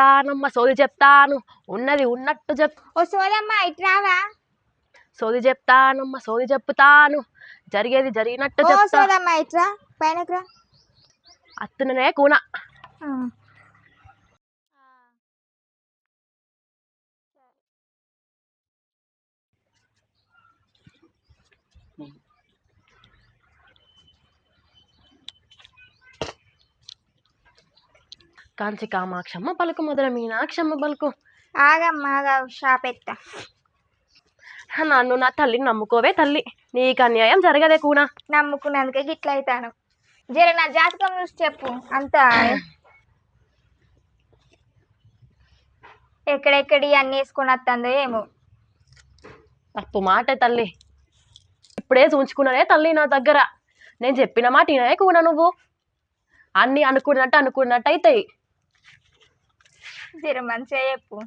చెప్తానమ్మ సోది చెప్తాను. ఉన్నది ఉన్నట్టు చెప్ ఓ సోదమ్మ ఇట్రావా సోది చెప్తానమ్మ సోది చెప్తాను. జరిగేది జరిగినట్టు ఓ చెప్తా. సోదమ్మ ఇట్రా పైనకి రా. అత్తుననే కూన. కాంచి కామాక్షమ్మ పలుకు మొదల మీనాక్షమ్మ పలుకు. నన్ను నా తల్లిని నమ్ముకోవే తల్లి. నీకు అన్యాయం జరగదే కూన? నమ్ముకున్నందుకే గిట్ల అవుతాను జర నా జాతకం చూసి చెప్పు అంతా. ఎక్కడెక్కడి అన్ని వేసుకొని వస్తుందో ఏమో. తప్పు మాట తల్లి. ఇప్పుడే చూంచుకున్నానే తల్లి నా దగ్గర. నేను చెప్పిన మాట విననే కూన నువ్వు? అన్ని అనుకున్నట్టు అనుకున్నట్టు అవుతాయి జర మంచిగా చెప్పు.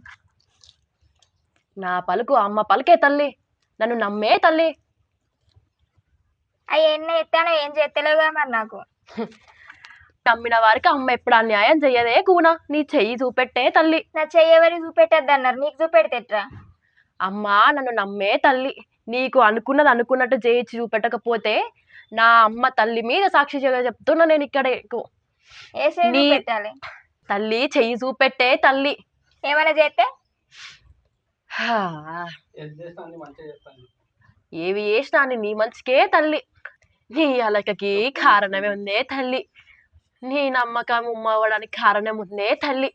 నా పలుకు అమ్మ పలుకే తల్లి నన్ను నమ్మే తల్లి. అవి ఎన్ని ఎత్తానో ఏం చేస్తలేవుగా మరి నాకు. నమ్మిన వారికి అమ్మ ఎప్పుడు అన్యాయం చెయ్యదే కూన? నీ చెయ్యి చూపెట్టే తల్లి. నా చెయ్యవరి చూపెట్టద్దు అన్నారు? నీకు చూపెడితే ఎట్రా అమ్మా నన్ను నమ్మే తల్లి. నీకు అనుకున్నది అనుకున్నట్టు చేయించి చూపెట్టకపోతే నా అమ్మ తల్లి మీద సాక్షి చెప్తున్నా నేను ఇక్కడ ఏ చెయ్యి నీ- చూపెట్టాలి? తల్లి చెయ్యి చూపెట్టే తల్లి. ఏమైనా చేస్తే? ఏవి చేసినా అని నీ మంచికే తల్లి. నీ అలకకి కారణమే ఉందే తల్లి. నీ నమ్మకం ఉమ్మవడానికి కారణం ఉందే తల్లి.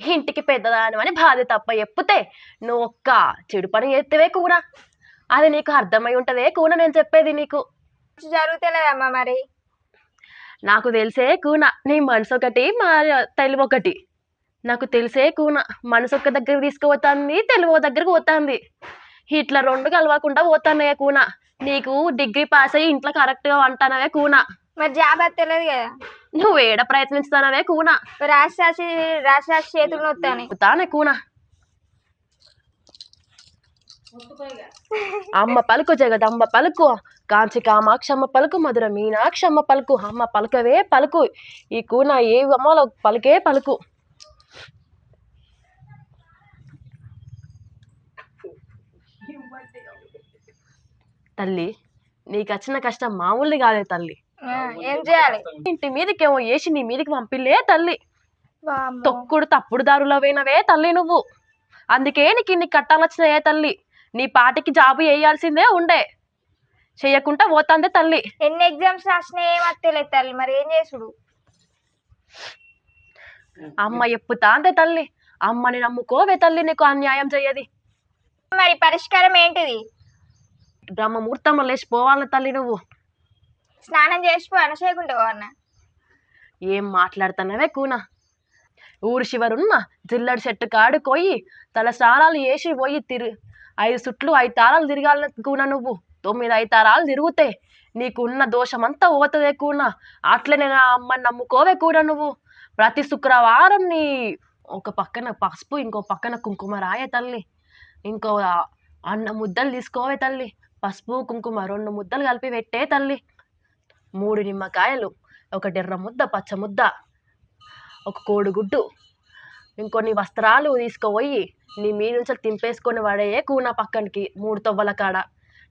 ఇంటికి పెద్దదాని అని బాధ తప్ప ఎప్పితే నువ్వు ఒక్క చెడు పని చేస్తేవే కూన అది నీకు అర్థమై ఉంటదే కూన నేను చెప్పేది నీకు. జరుగుతలేదమ్మా మరి. నాకు తెలిసే కూన నీ మనసు ఒకటి మా తెలివి ఒకటి నాకు తెలిసే కూన మనసు ఒక దగ్గర తీసుకుపోతుంది తెలివి ఒక దగ్గరకు పోతుంది. ఇట్లా రెండు కలవకుండా పోతానయ్య కూన. నీకు డిగ్రీ పాస్ అయ్యి ఇంట్లో కరెక్ట్గా అంటానవే కూన. మరి జాబ్ వస్తలేదు కదా. నువ్వు ఏడ ప్రయత్నిస్తానవే కూన. రాసి రాసి రాసి రాసి చేతులు నొత్తాను. తానే కూన. అమ్మ పలుకు జగదమ్మ పలుకు. కాంచి కామాక్షమ్మ పలుకు మధుర మీనాక్షమ్మ పలుకు అమ్మ పలుకవే పలుకు ఈ కూన ఏ అమ్మలో పలుకే పలుకు. తల్లి నీకు వచ్చిన కష్టం మామూలు కాదే తల్లి. ఏం చేయాలి? ఇంటి మీదకేమో వేసి నీ మీదకి పంపిలే తల్లి. తొక్కుడు తప్పుడు దారులో పోయినవే తల్లి నువ్వు. అందుకే నీకు ఇన్ని కట్టాలొచ్చినాయే తల్లి. నీ పాటికి జాబు వేయాల్సిందే ఉండే. చెయ్యకుండా పోతాందే తల్లి. ఎన్ని ఎగ్జామ్స్ రాసినా ఏం వస్తలేదు తల్లి మరి ఏం చేసుడు? అమ్మ ఎప్పుతాందే తల్లి. అమ్మని నమ్ముకోవే తల్లి నీకు అన్యాయం చెయ్యది. మరి పరిష్కారం ఏంటిది? బ్రహ్మముహూర్తంలో లేచి పోవాలి తల్లి నువ్వు. స్నానం చేసిపో అనసేయకుండా అన్న ఏం మాట్లాడుతున్నావే కూన? ఊరు శివరున్న జిల్లడి చెట్టు కాడు పోయి తల స్నానాలు వేసి పోయి తిరు. ఐదు చుట్లు ఐదు తారాలు తిరగాల కూన నువ్వు. తొమ్మిది ఐదు తారాలు తిరుగుతే నీకున్న దోషమంతా పోతుంది కూన? అట్లనే నా అమ్మని నమ్ముకోవే కూడా నువ్వు. ప్రతి శుక్రవారం నీ ఒక పక్కన పసుపు ఇంకో పక్కన కుంకుమ రాయే తల్లి. ఇంకో అన్న ముద్దలు తీసుకోవే తల్లి. పసుపు కుంకుమ రెండు ముద్దలు కలిపి పెట్టే తల్లి. మూడు నిమ్మకాయలు ఒక ఎర్ర ముద్ద పచ్చ ముద్ద ఒక కోడిగుడ్డు ఇంకొన్ని వస్త్రాలు తీసుకుపోయి నీ మీ నుంచి తింపేసుకొని పడేయే కూన పక్కనికి మూడు తొవ్వల కాడ.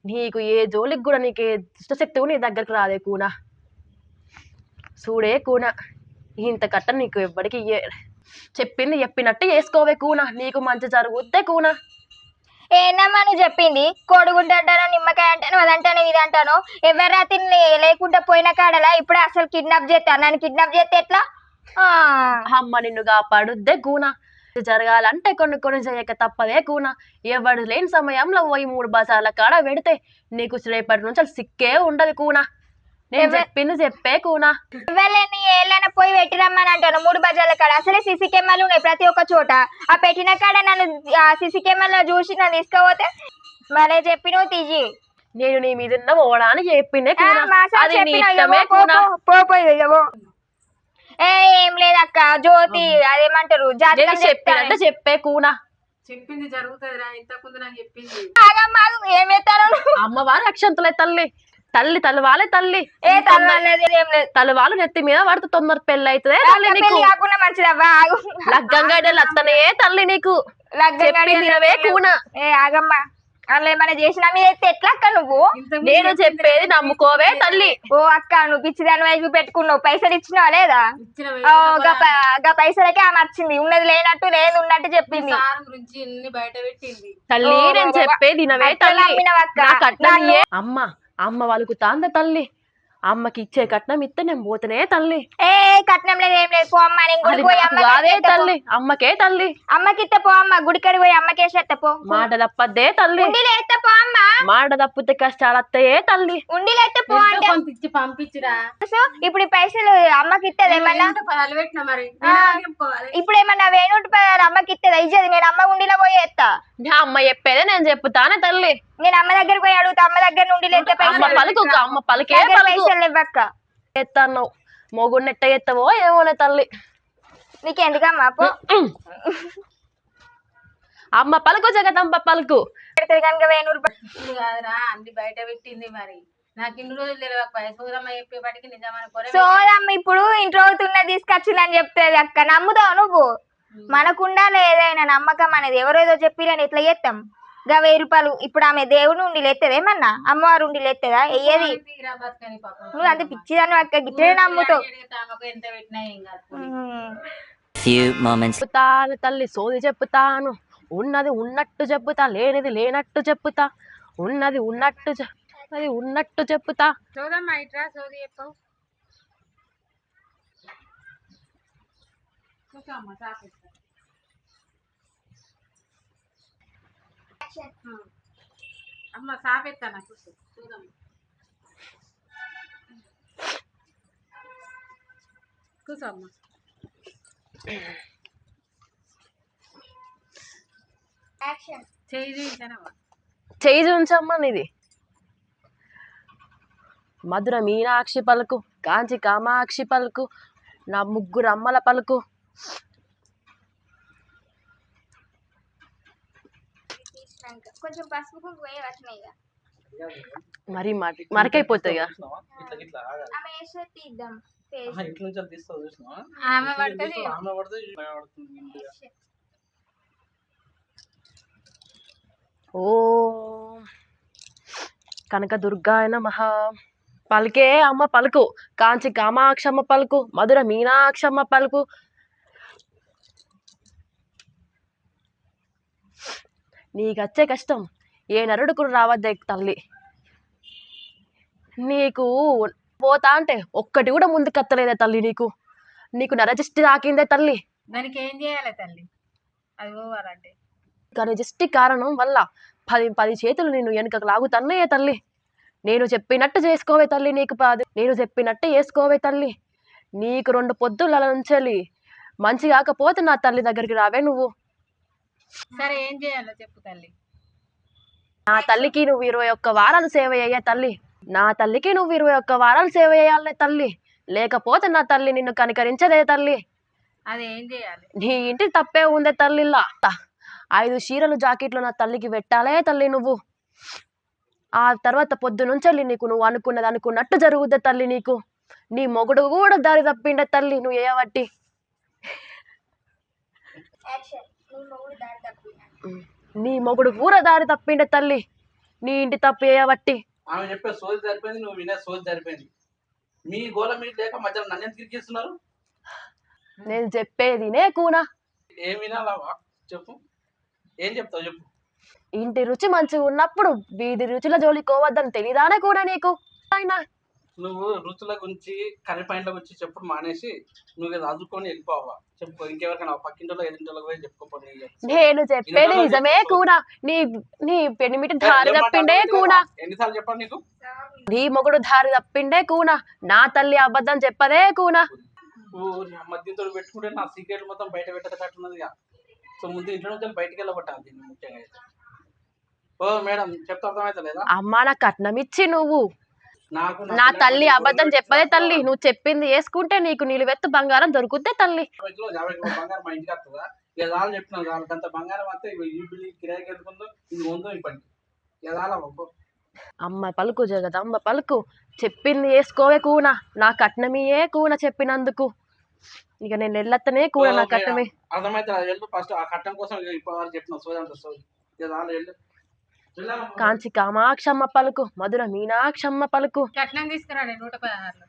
నీకు ఏ జోలికి కూడా నీకు ఏ దుష్టశక్తి కూడా నీ దగ్గరికి రాదే కూన. చూడే కూన. ఇంత కట్ట నీకు ఎవ్వడికి చెప్పింది చెప్పినట్టు చేసుకోవే కూన. నీకు మంచి జరుగుద్దే కూన. ఏందమ్మా నువ్వు చెప్పింది? కోడిగుడ్డు అంటాను నిమ్మకాయ అంటాను అదంటాను ఇది అంటాను ఎవరి రాత్రి లేకుండా పోయిన కాడలా ఇప్పుడు అసలు కిడ్నాప్ చేస్తాను నన్ను కిడ్నాప్ చేస్తే ఎట్లా? ఆ, అమ్మ నిన్ను కాపాడుద్దే కూన. జరగాలంటే కొన్ని కొన్ని చేయక తప్పదే కూన. ఎవడు లేని సమయంలో పోయి మూడు బజార్ల కాడ పెడితే నీకు రేపటి నుంచి సిక్కే ఉండదు కూన. నేను చెప్పింది చెప్పే కూన. ఎవరిని ఏళ్ళైనా పోయి పెట్టిరమ్మని అంటాను మూడు బజార్ల కాడ అసలే సీసీ కెమెరాలు ఉన్నాయి ప్రతి ఒక్క చోట. ఆ పెట్టిన కాడ నన్ను ఆ సీసీ కెమెరా చూసి నన్ను తీసుకుపోతే మరే చెప్పినవు తీజి. నేను నీ మీద ఉన్న ఓడానికి చెప్పిందే ఆ, కూన. అది నీ చెప్పిన ఇష్టమే కూన. ఏ ఏం లేదక్క జ్యోతి అదేమంటారు? జాతకం చెప్పినట్టు చెప్పే కూన? చెప్పింది జరుగుతుందిరా ఇంతకుముందు నాకు చెప్పింది. ఏం ఎత్తారు? అమ్మవారి అక్షంతలే తల్లి. తల్లి తలవాలే తల్లి. ఏ తలవాలు నెత్తి మీద పడితే తొందర పెళ్ళి అవుతుందే తల్లి అక్క నీకు. పెళ్ళి కాకుండా మంచిదవ్వా ఆగు. లగ్గంగాడలు అత్తనే తల్లి నీకు. లగ్గం చెప్పింది గడియలు వినవే లేవు. కూన? ఏ ఆగమ్మా. అలా ఏమైనా చేసినా మీద ఎత్తే ఎట్లా అక్క నువ్వు? నేను చెప్పేది నమ్ముకోవే తల్లి. ఓ అక్క నువ్వు పిచ్చిదాని వైపు పెట్టుకున్నావు. పైసలు ఇచ్చినావా లేదా? ఓ, గా ప- గా పైసలకే ఆమె వచ్చింది. ఉన్నది లేనట్టు లేదు ఉన్నట్టు చెప్పింది. సార్ గురించి ఇన్ని బయట పెట్టింది. తల్లి నేను. చెప్పేది అమ్మ వాళ్ళకు తాంద తల్లి. అమ్మకి ఇచ్చే కట్నం ఇస్తే నేను పోతేనే తల్లి. ఏ కట్నం లేదు ఏం లేదు పో అమ్మ నేను అది గుడికి పోయి నాకు అమ్మకి కాదే ఎత్తే పో. తల్లి అమ్మకే తల్లి. అమ్మకి ఇస్తే పో అమ్మ గుడికడి పోయి అమ్మకేసి ఎత్తే పో మాట తప్పద్దే తల్లి. ఎత్తే పో అమ్మ. మాట తప్పితే కష్టాలు వస్తాయే తల్లి. ఉండిలో ఎత్తే పో ఎంతో అంటే. కొంత ఇచ్చి పంపించురా? సో ఇప్పుడు ఈ పైసలు అమ్మకి ఇస్తుంది ఏమన్నా? ఎంత పదాలు పెట్టినా మరి? ఆ. నేను ఎవరికి చెప్పుకోవాలి? ఇప్పుడు ఏమన్నా వేణుటి అమ్మకి ఇస్తుంది ఇచ్చేది నేను అమ్మ ఉండిలో పోయి ఎత్తా నా అమ్మ చెప్పేదే నేను చెప్పుతానే తల్లి. నేను అమ్మ దగ్గర పోయి అడుగుతా అమ్మ దగ్గర నుండి అమ్మ పైసలు పలుకు అమ్మ పలికే దగ్గర పలుకు. పైసలు ఇవ్వక్క ఎత్తాను మొగుడిని ఎట్ట ఎత్తవో ఏమోనే తల్లి. నీకు ఎందుకమ్మా పో అమ్మ పలుకు జగదంబ పలుకు. అన్ని బయట పెట్టింది మరి. నాకు ఇన్ని రోజులు తెలియక సూదమ్మ ఇప్పుడు ఇంట్లో అవుతున్న తీసుకొచ్చిందని చెప్తుంది అక్క. నమ్ముతావు నువ్వు? మనకుండాలి ఏదైనా నమ్మకం అనేది ఎవరేదో చెప్పిరని ఇట్లా చేస్తాం? గా వెయ్యి రూపాయలు ఇప్పుడు ఆమె దేవుడు ఉండి లేత్తదా ఏమన్నా? అమ్మవారు ఉండి లేత్తదా? పాపం. నువ్వు అంత పిచ్చిదాన్ని అక్క గిట్టే నమ్ముతావు. చెప్పుతాను తల్లి సోది చెప్పుతాను. ఉన్నది ఉన్నట్టు చెప్పుతా లేనిది లేనట్టు చెప్పుతా. ఉన్నది ఉన్నట్టు అది ఉన్నట్టు చెప్పుతా. సోదమ్మ ఇట్రా సోది అమ్మ సాపెత్తాను కూర్చో చూదమ్మ కూర్చో అమ్మ. చేయి చూంచమ్మా నీది. మధుర మీనాక్షి పలుకు కాంచి కామాక్షి పలుకు నా ముగ్గురు అమ్మల పలుకు. కొంచెం పసుపు కుంకుమ వచ్చినాయి ఇక. మరి మరి మరకైపోతాయి. ఆమె వేస్తే తీద్దాం. ఇట్ల నుంచి తీస్తావు? ఆమె పడుతుంది ఆమె పడుతుంది. ఓ మహా పలికే అమ్మ పలుకు. కాంచి కామాక్షమ్మ పలుకు. మధుర మీనాక్షమ్మ పలుకు. నీకచ్చే కష్టం. ఏ నరుడుకు రావద్దే తల్లి. నీకు పోతా అంటే ఒక్కటి కూడా ముందుకు కత్తలేదే తల్లి నీకు. నీకు నరజిష్టి తాకిందే తల్లి. దానికి ఏం చేయాలి తల్లి? అది పోవాలంటే. కానీ జస్ట్ కారణం వల్ల పది పది చేతులు నేను వెనుకకు లాగుతన్నయ్యే తల్లి. నేను చెప్పినట్టు చేసుకోవే తల్లి నీకు పాదు. నేను చెప్పినట్టు చేసుకోవే తల్లి. నీకు రెండు పొద్దుల నుంచెలి మంచి కాకపోతే నా తల్లి దగ్గరికి రావే నువ్వు. సరే ఏం చేయాలో చెప్పు తల్లి. నా తల్లికి నువ్వు ఇరవై ఒక్క వారాలు సేవ చేయ తల్లి. నా తల్లికి నువ్వు ఇరవై ఒక్క వారాలు సేవ చేయాలనే తల్లి. లేకపోతే నా తల్లి నిన్ను కనికరించదే తల్లి. అది ఏం చేయాలి? నీ ఇంటి తప్పే ఉందే తల్లిలా ఐదు చీరలు జాకెట్లు నా తల్లికి పెట్టాలే తల్లి నువ్వు. ఆ తర్వాత పొద్దు నుంచి నీకు నువ్వు అనుకున్నది అనుకున్నట్టు జరుగుద్దే తల్లి నీకు. నీ మొగుడు కూడా దారి తప్పిండే తల్లి నువ్వు ఏవట్టి యాక్షన్ నీ మొగుడు కూడా దారి తప్పిండే తల్లి నీ ఇంటి తప్పు ఏవట్టి ఆమె చెప్పే సోది సరిపోయింది నువ్వు వినే సోది సరిపోయింది. మీ గోల మీరు లేక మధ్యలో నన్ను ఎందుకు ఇరికిస్తున్నారు నేను చెప్పేది నే కూనా? ఏం వినాలా చెప్పు. ఏం చెప్తావు చెప్పు. ఇంటి రుచి మంచిగా ఉన్నప్పుడు వీధి రుచుల జోలికోవద్దని తెలియదానే కూడా నీకు? అయినా నువ్వు రుచుల గురించి కర్రీ పాయింట్ల గురించి చెప్పుడు మానేసి నువ్వు ఇది అదుకొని వెళ్ళిపోవా. చెప్పుకో ఇంకెవరికైనా పక్కింటిలో ఎదింటిలోకి పోయి చెప్పుకోపో నీ ఇష్టం. నేను చెప్పేది నిజమే కూడా. నీ నీ పెనిమిటి దారి తప్పిండే కూడా? ఎన్నిసార్లు చెప్పాలి నీకు? నీ మొగుడు దారి తప్పిండే కూనా నా తల్లి అబద్ధం చెప్పదే కూనా ఊరి మధ్యతో పెట్టుకుంటే నా సీక్రెట్ మొత్తం బయట పెట్టేటట్టున్నది ఇక. సో ముందు ఇంట్లో నుంచి బయటికి వెళ్ళగొట్టాలి దీన్ని ముఖ్యంగా అయితే. ఓ మేడం చెప్తా అర్థమైతే లేదా అమ్మా నా కట్నం ఇచ్చి నువ్వు. నా తల్లి అబద్ధం చెప్పదే తల్లి. నువ్వు చెప్పింది వేసుకుంటే నీకు నిలువెత్తు బంగారం దొరుకుద్దే తల్లి. అమ్మ పలుకు జగదమ్మ పలుకు. చెప్పింది వేసుకోవే కూన. నా కట్నమియే కూన చెప్పినందుకు. ఇక నేను వెళ్ళత్తనే కూన నా కట్నమే. అర్థమైతే వెళ్ళు. ఫస్ట్ ఆ కట్టం కోసం చెప్పిన సోది కాంచి కామాక్షమ్మ పలుకు మధుర మీనాక్షమ్మ పలుకు. కట్నం తీసుకురాడే నూట పదహారులో.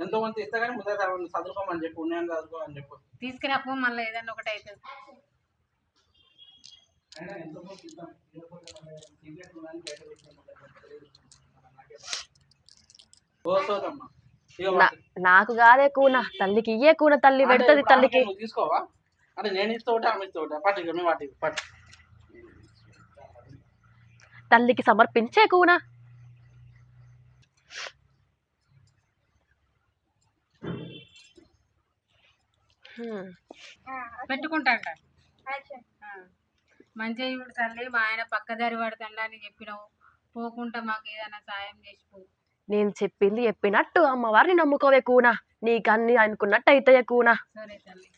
ఎంతో మంది ఇస్తే కానీ ముందే చదువు- చదువుకోమని చెప్పు నేను చదువుకోమని చెప్పు. తీసుకురాపో మళ్ళీ ఏదన్నా ఒకటి అవుతుంది నాకు కాదే కూన తల్లికి ఇయ్యే కూన తల్లి పెడుతుంది తల్లికి. తీసుకోవా? అంటే నేను ఇస్తే ఒకటి ఆమె ఇస్తే ఒకటి. పట్టు ఇక మీ వాటి పట్టు తల్లికి సమర్పించే కూన. పెట్టుకుంటాంట ఆ. మంచిగా ఇప్పుడు తల్లి మా ఆయన పక్కదారి పడుతుండ అని చెప్పినావు. పోకుండా మాకు ఏదైనా సాయం చేసిపో నేను చెప్పింది చెప్పినట్టు అమ్మవారిని నమ్ముకోవే కూన. నీకు అన్ని అనుకున్నట్టు అయితే కూన. సరే తల్లి.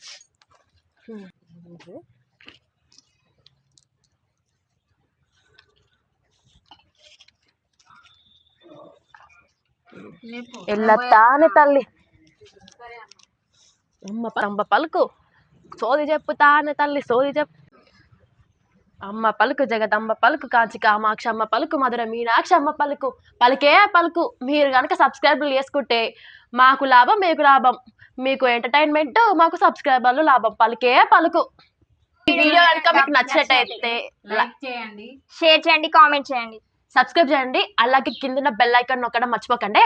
లేపు. ఎల్లత్తానే తల్లి. అమ్మ అమ్మ పలుకు. సోది చెప్పుతానే తల్లి సోది చెప్పు. అమ్మ పలుకు జగదమ్మ పలుకు కాంచి కామాక్షి అమ్మ పలుకు మధుర మీనాక్షి అమ్మ పలుకు. పలికే పలుకు. మీరు కనుక సబ్స్క్రైబర్లు చేసుకుంటే మాకు లాభం మీకు లాభం. మీకు ఎంటర్టైన్మెంట్ మాకు సబ్స్క్రైబర్లు లాభం. పలికే పలుకు. ఈ వీడియో కనుక మీకు నచ్చినట్టయితే లైక్ చేయండి. షేర్ చేయండి. కామెంట్ చేయండి. సబ్స్క్రైబ్ చేయండి. అలాగే కింద బెల్ ఐకాన్ నొక్కడం మర్చిపోకండి.